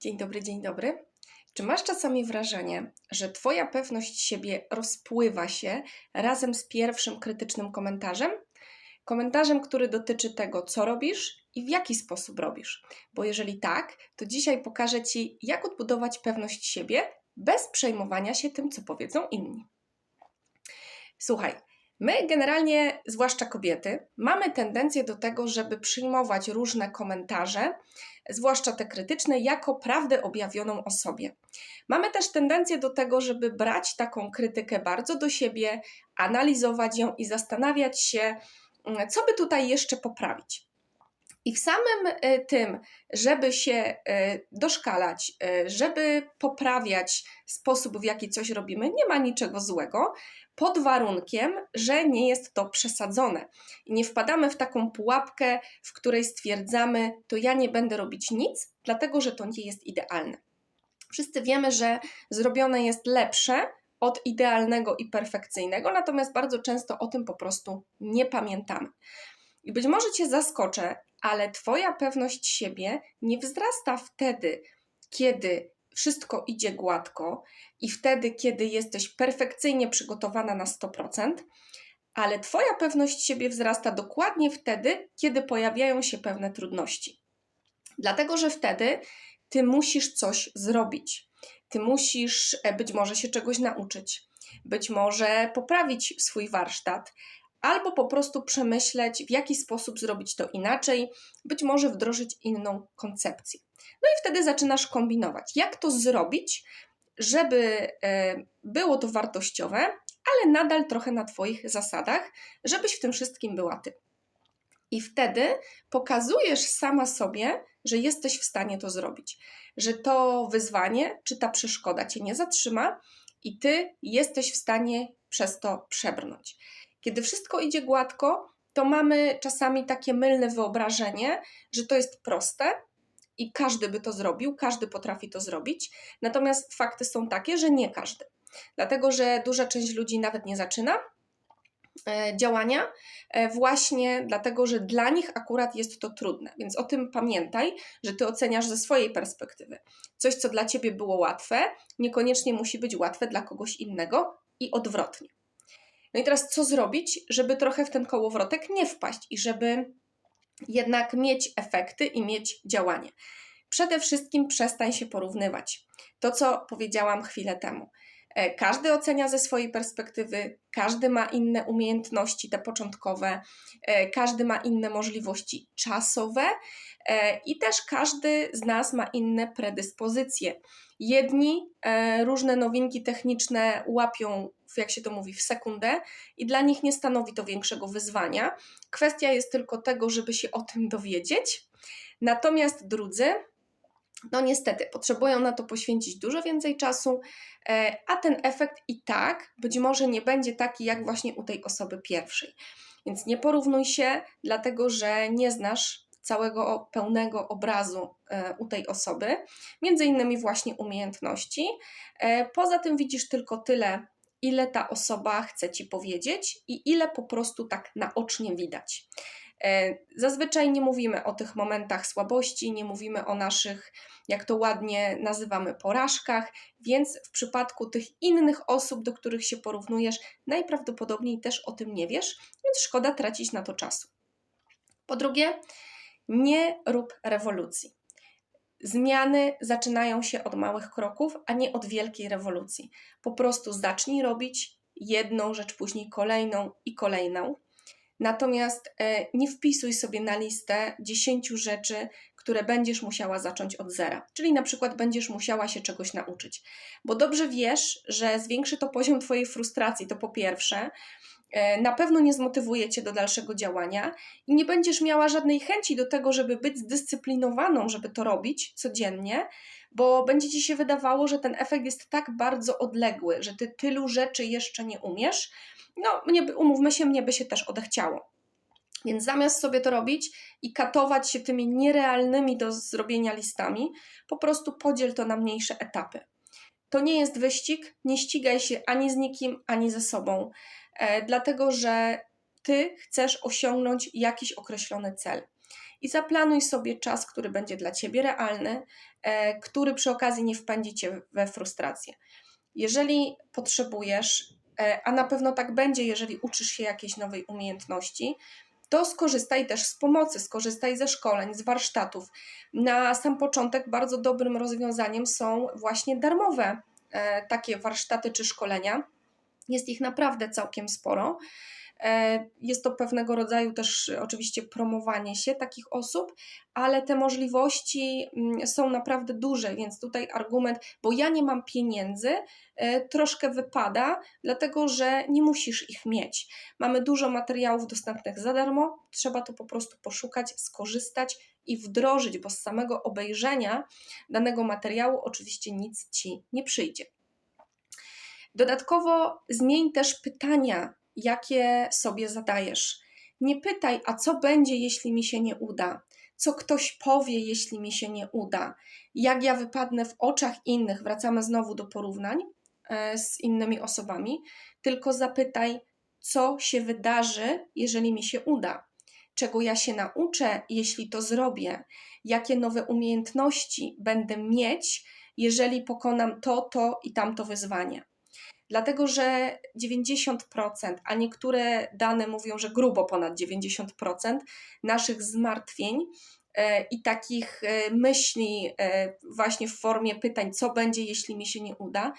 Dzień dobry, dzień dobry. Czy masz czasami wrażenie, że Twoja pewność siebie rozpływa się razem z pierwszym krytycznym komentarzem? Komentarzem, który dotyczy tego, co robisz i w jaki sposób robisz. Bo jeżeli tak, to dzisiaj pokażę Ci, jak odbudować pewność siebie bez przejmowania się tym, co powiedzą inni. Słuchaj, My generalnie, zwłaszcza kobiety, mamy tendencję do tego, żeby przyjmować różne komentarze, zwłaszcza te krytyczne, jako prawdę objawioną o sobie. Mamy też tendencję do tego, żeby brać taką krytykę bardzo do siebie, analizować ją i zastanawiać się, mm, co by tutaj jeszcze poprawić. I w samym e, tym, żeby się e, doszkalać, e, żeby poprawiać sposób, w jaki coś robimy, nie ma niczego złego, pod warunkiem, że nie jest to przesadzone. I nie wpadamy w taką pułapkę, w której stwierdzamy, to ja nie będę robić nic, dlatego że to nie jest idealne. Wszyscy wiemy, że zrobione jest lepsze od idealnego i perfekcyjnego, natomiast bardzo często o tym po prostu nie pamiętamy. I być może Cię zaskoczę, ale Twoja pewność siebie nie wzrasta wtedy, kiedy wszystko idzie gładko i wtedy, kiedy jesteś perfekcyjnie przygotowana na 100%, ale Twoja pewność siebie wzrasta dokładnie wtedy, kiedy pojawiają się pewne trudności. Dlatego, że wtedy Ty musisz coś zrobić. Ty musisz e, być może się czegoś nauczyć, być może poprawić swój warsztat, albo po prostu przemyśleć, w jaki sposób zrobić to inaczej, być może wdrożyć inną koncepcję. No i wtedy zaczynasz kombinować, jak to zrobić, żeby e, było to wartościowe, ale nadal trochę na Twoich zasadach, żebyś w tym wszystkim była Ty. I wtedy pokazujesz sama sobie, że jesteś w stanie to zrobić, że to wyzwanie czy ta przeszkoda cię nie zatrzyma i ty jesteś w stanie przez to przebrnąć. Kiedy wszystko idzie gładko, to mamy czasami takie mylne wyobrażenie, że to jest proste i każdy by to zrobił, każdy potrafi to zrobić. Natomiast fakty są takie, że nie każdy. Dlatego, że duża część ludzi nawet nie zaczyna e, działania, e, właśnie dlatego, że dla nich akurat jest to trudne. Więc o tym pamiętaj, że ty oceniasz ze swojej perspektywy. Coś, co dla ciebie było łatwe, niekoniecznie musi być łatwe dla kogoś innego i odwrotnie. No i teraz co zrobić, żeby trochę w ten kołowrotek nie wpaść i żeby jednak mieć efekty i mieć działanie? Przede wszystkim przestań się porównywać. To, co powiedziałam chwilę temu. E, każdy ocenia ze swojej perspektywy, każdy ma inne umiejętności, te początkowe, e, każdy ma inne możliwości czasowe e, i też każdy z nas ma inne predyspozycje. Jedni różne nowinki techniczne łapią, jak się to mówi, w sekundę i dla nich nie stanowi to większego wyzwania. Kwestia jest tylko tego, żeby się o tym dowiedzieć. Natomiast drudzy, no niestety, potrzebują na to poświęcić dużo więcej czasu, e, a ten efekt i tak być może nie będzie taki jak właśnie u tej osoby pierwszej. Więc nie porównuj się, dlatego że nie znasz całego pełnego obrazu e, u tej osoby, między innymi właśnie umiejętności. E, poza tym widzisz tylko tyle, ile ta osoba chce ci powiedzieć i ile po prostu tak naocznie widać. E, zazwyczaj nie mówimy o tych momentach słabości, nie mówimy o naszych, jak to ładnie nazywamy, porażkach, więc w przypadku tych innych osób, do których się porównujesz, najprawdopodobniej też o tym nie wiesz, więc szkoda tracić na to czasu. Po drugie, nie rób rewolucji. Zmiany zaczynają się od małych kroków, a nie od wielkiej rewolucji. Po prostu zacznij robić jedną rzecz, później kolejną i kolejną. Natomiast e, nie wpisuj sobie na listę 10 rzeczy, które będziesz musiała zacząć od zera. Czyli na przykład będziesz musiała się czegoś nauczyć. Bo dobrze wiesz, że zwiększy to poziom Twojej frustracji, to po pierwsze. E, na pewno nie zmotywuje cię do dalszego działania i nie będziesz miała żadnej chęci do tego, żeby być zdyscyplinowaną, żeby to robić codziennie, bo będzie ci się wydawało, że ten efekt jest tak bardzo odległy, że ty tylu rzeczy jeszcze nie umiesz, no mnie, umówmy się, mnie by się też odechciało. Więc zamiast sobie to robić i katować się tymi nierealnymi do zrobienia listami, po prostu podziel to na mniejsze etapy. To nie jest wyścig, nie ścigaj się ani z nikim, ani ze sobą, e, dlatego że ty chcesz osiągnąć jakiś określony cel. I zaplanuj sobie czas, który będzie dla ciebie realny, e, który przy okazji nie wpędzi cię we frustrację. Jeżeli potrzebujesz, a na pewno tak będzie, jeżeli uczysz się jakiejś nowej umiejętności, to skorzystaj też z pomocy, skorzystaj ze szkoleń, z warsztatów. Na sam początek bardzo dobrym rozwiązaniem są właśnie darmowe e, takie warsztaty czy szkolenia. Jest ich naprawdę całkiem sporo. E, jest to pewnego rodzaju też oczywiście promowanie się takich osób, ale te możliwości mm, są naprawdę duże, więc tutaj argument, bo ja nie mam pieniędzy, e, troszkę wypada, dlatego że nie musisz ich mieć. Mamy dużo materiałów dostępnych za darmo, trzeba to po prostu poszukać, skorzystać i wdrożyć, bo z samego obejrzenia danego materiału oczywiście nic ci nie przyjdzie. Dodatkowo zmień też pytania jakie sobie zadajesz. Nie pytaj, a co będzie, jeśli mi się nie uda? Co ktoś powie, jeśli mi się nie uda? Jak ja wypadnę w oczach innych? Wracamy znowu do porównań e, z innymi osobami. Tylko zapytaj, co się wydarzy, jeżeli mi się uda? Czego ja się nauczę, jeśli to zrobię? Jakie nowe umiejętności będę mieć, jeżeli pokonam to, to i tamto wyzwanie? Dlatego że 90%, a niektóre dane mówią, że grubo ponad 90% naszych zmartwień e, i takich e, myśli, e, właśnie w formie pytań, co będzie, jeśli mi się nie uda,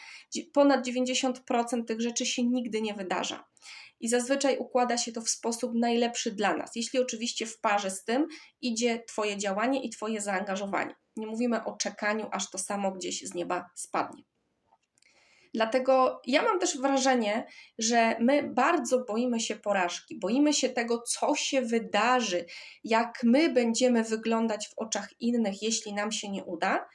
ponad 90% tych rzeczy się nigdy nie wydarza. I zazwyczaj układa się to w sposób najlepszy dla nas, jeśli oczywiście w parze z tym idzie Twoje działanie i Twoje zaangażowanie. Nie mówimy o czekaniu, aż to samo gdzieś z nieba spadnie. Dlatego ja mam też wrażenie, że my bardzo boimy się porażki, boimy się tego, co się wydarzy, jak my będziemy wyglądać w oczach innych, jeśli nam się nie uda,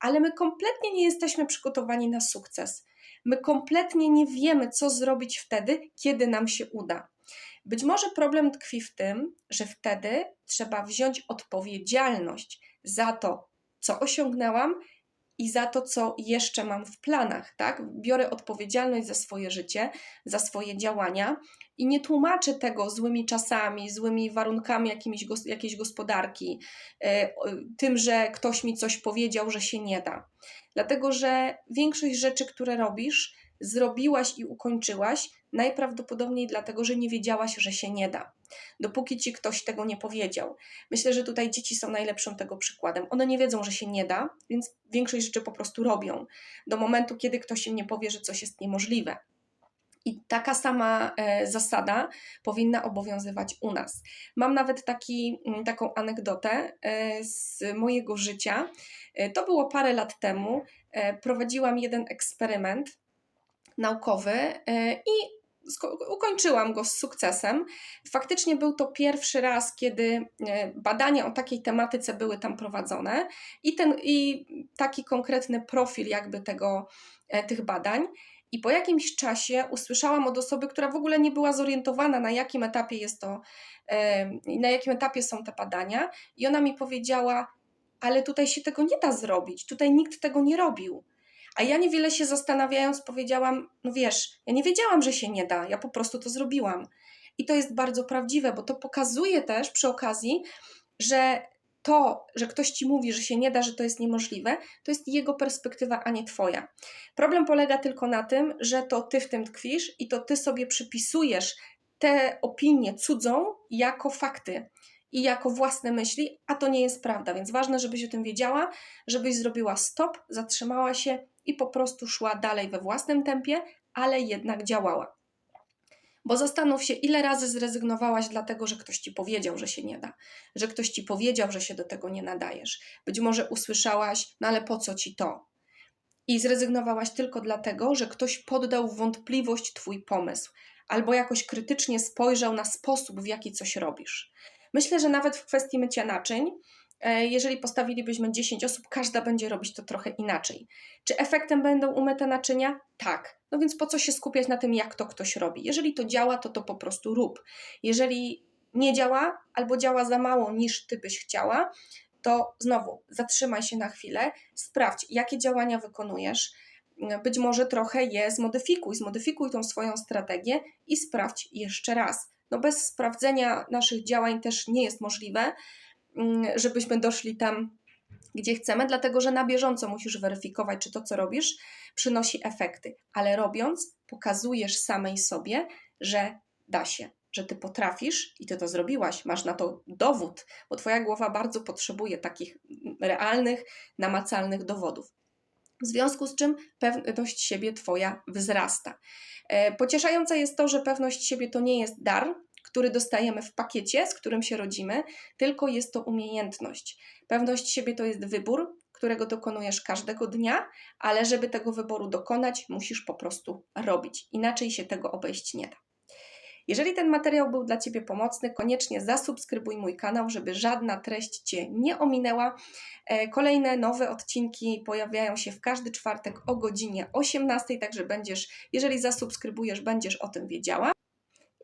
ale my kompletnie nie jesteśmy przygotowani na sukces. My kompletnie nie wiemy, co zrobić wtedy, kiedy nam się uda. Być może problem tkwi w tym, że wtedy trzeba wziąć odpowiedzialność za to, co osiągnęłam i za to, co jeszcze mam w planach, tak? Biorę odpowiedzialność za swoje życie, za swoje działania i nie tłumaczę tego złymi czasami, złymi warunkami jakimiś, jakiejś gospodarki, e, tym, że ktoś mi coś powiedział, że się nie da. Dlatego, że większość rzeczy, które robisz, zrobiłaś i ukończyłaś, najprawdopodobniej dlatego, że nie wiedziałaś, że się nie da. Dopóki ci ktoś tego nie powiedział. Myślę, że tutaj dzieci są najlepszym tego przykładem. One nie wiedzą, że się nie da, więc większość rzeczy po prostu robią. Do momentu, kiedy ktoś im nie powie, że coś jest niemożliwe. I taka sama e, zasada powinna obowiązywać u nas. Mam nawet taki, m, taką anegdotę e, z mojego życia. E, to było parę lat temu. Prowadziłam jeden eksperyment naukowy i ukończyłam go z sukcesem. Faktycznie był to pierwszy raz, kiedy e, badania o takiej tematyce były tam prowadzone i, ten, i taki konkretny profil jakby tego, e, tych badań. I po jakimś czasie usłyszałam od osoby, która w ogóle nie była zorientowana, na jakim etapie jest to, na jakim etapie są te badania, i ona mi powiedziała: Ale tutaj się tego nie da zrobić, tutaj nikt tego nie robił. A ja niewiele się zastanawiając powiedziałam, no wiesz, ja nie wiedziałam, że się nie da, ja po prostu to zrobiłam. I to jest bardzo prawdziwe, bo to pokazuje też przy okazji, że to, że ktoś ci mówi, że się nie da, że to jest niemożliwe, to jest jego perspektywa, a nie twoja. Problem polega tylko na tym, że to ty w tym tkwisz i to ty sobie przypisujesz tę opinię cudzą jako fakty i jako własne myśli, a to nie jest prawda. Więc ważne, żebyś o tym wiedziała, żebyś zrobiła stop, zatrzymała się i po prostu szła dalej we własnym tempie, ale jednak działała. Bo zastanów się, ile razy zrezygnowałaś dlatego, że ktoś ci powiedział, że się nie da, że ktoś ci powiedział, że się do tego nie nadajesz. Być może usłyszałaś, no ale po co ci to? I zrezygnowałaś tylko dlatego, że ktoś poddał wątpliwość twój pomysł, albo jakoś krytycznie spojrzał na sposób, w jaki coś robisz. Myślę, że nawet w kwestii mycia naczyń, jeżeli postawilibyśmy 10 osób, każda będzie robić to trochę inaczej. Czy efektem będą umyte naczynia? Tak. No więc po co się skupiać na tym, jak to ktoś robi? Jeżeli to działa, to to po prostu rób. Jeżeli nie działa albo działa za mało niż ty byś chciała, to znowu zatrzymaj się na chwilę, sprawdź, jakie działania wykonujesz. Być może trochę je zmodyfikuj, zmodyfikuj tą swoją strategię i sprawdź jeszcze raz. No bez sprawdzenia naszych działań też nie jest możliwe, żebyśmy doszli tam, gdzie chcemy, dlatego że na bieżąco musisz weryfikować, czy to, co robisz, przynosi efekty. Ale robiąc, pokazujesz samej sobie, że da się, że ty potrafisz i ty to zrobiłaś, masz na to dowód, bo twoja głowa bardzo potrzebuje takich realnych, namacalnych dowodów. W związku z czym pewność siebie Twoja wzrasta. E, Pocieszające jest to, że pewność siebie to nie jest dar, który dostajemy w pakiecie, z którym się rodzimy, tylko jest to umiejętność. Pewność siebie to jest wybór, którego dokonujesz każdego dnia, ale żeby tego wyboru dokonać, musisz po prostu robić. Inaczej się tego obejść nie da. Jeżeli ten materiał był dla Ciebie pomocny, koniecznie zasubskrybuj mój kanał, żeby żadna treść Cię nie ominęła. E, Kolejne nowe odcinki pojawiają się w każdy czwartek o godzinie 18, także będziesz, jeżeli zasubskrybujesz, będziesz o tym wiedziała.